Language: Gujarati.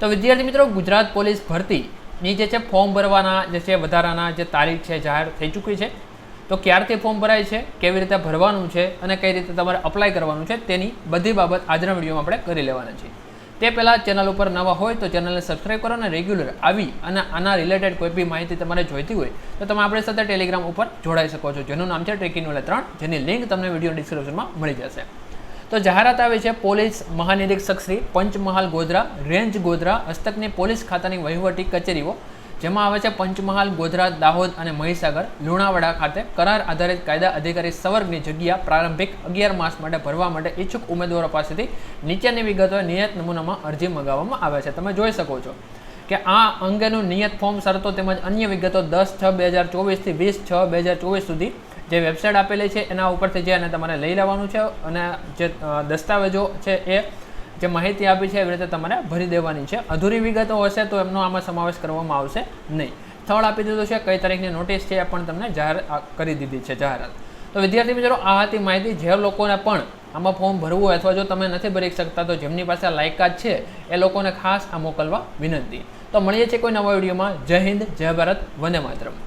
તો વિદ્યાર્થી મિત્રો, ગુજરાત પોલીસ ભરતીની જે છે ફોર્મ ભરવાના જે છે વધારાના જે તારીખ છે જાહેર થઈ ચૂકી છે. તો ક્યારથી ફોર્મ ભરાય છે, કેવી રીતે ભરવાનું છે અને કઈ રીતે તમારે અપ્લાય કરવાનું છે તેની બધી બાબત આજના વિડીયોમાં આપણે કરી લેવાના છીએ. તે પહેલાં ચેનલ ઉપર નવા હોય તો ચેનલને સબસ્ક્રાઈબ કરો અને રેગ્યુલર આવી અને આના રિલેટેડ કોઈ બી માહિતી તમારે જોઈતી હોય તો તમે આપણી સાથે ટેલિગ્રામ ઉપર જોડાઈ શકો છો. જેનું નામ છે ટ્રેકિંગ વાળા ત્રણ. જેની લિંક તમને વીડિયો ડિસ્ક્રિપ્શનમાં મળી જશે. તો જાહેરાત આવે છે પોલીસ મહાનિરીક્ષક શ્રી પંચમહાલ ગોધરા, રેન્જ ગોધરા, હસ્તકની પોલીસ ખાતાની વહીવટી કચેરીઓ, જેમાં આવે છે પંચમહાલ, ગોધરા, દાહોદ અને મહીસાગર, લુણાવાડા ખાતે કરાર આધારિત કાયદા અધિકારી સવર્ગની જગ્યા પ્રારંભિક અગિયાર માસ માટે ભરવા માટે ઈચ્છુક ઉમેદવારો પાસેથી નીચેની વિગતો નિયત નમૂનામાં અરજી મંગાવવામાં આવે છે. તમે જોઈ શકો છો કે આ અંગેનું નિયત ફોર્મ શરતો તેમજ અન્ય વિગતો દસ છ બે હજાર ચોવીસથી વીસ છ બે હજાર ચોવીસ સુધી જે વેબસાઇટ આપેલી છે, એના ઉપરથી જે અને તમારે લઈ લેવાનું છે અને જે દસ્તાવેજો છે એ, જે માહિતી આપી છે, એવી રીતે તમારે ભરી દેવાની છે. અધૂરી વિગતો હશે તો એમનો આમાં સમાવેશ કરવામાં આવશે નહીં. સ્થળ આપી દીધું છે, કઈ તારીખની નોટિસ છે એ પણ તમને જાહેર કરી દીધી છે જાહેરાત. તો વિદ્યાર્થી મિત્રો, આ હતી માહિતી. જે લોકોને પણ આમાં ફોર્મ ભરવું હોય અથવા જો તમે નથી ભરી શકતા, તો જેમની પાસે લાયકાત છે, એ લોકોને ખાસ આ મોકલવા વિનંતી. તો મળીએ છીએ કોઈ નવા વિડીયોમાં. જય હિન્દ, જય ભારત, વંદે માતરમ.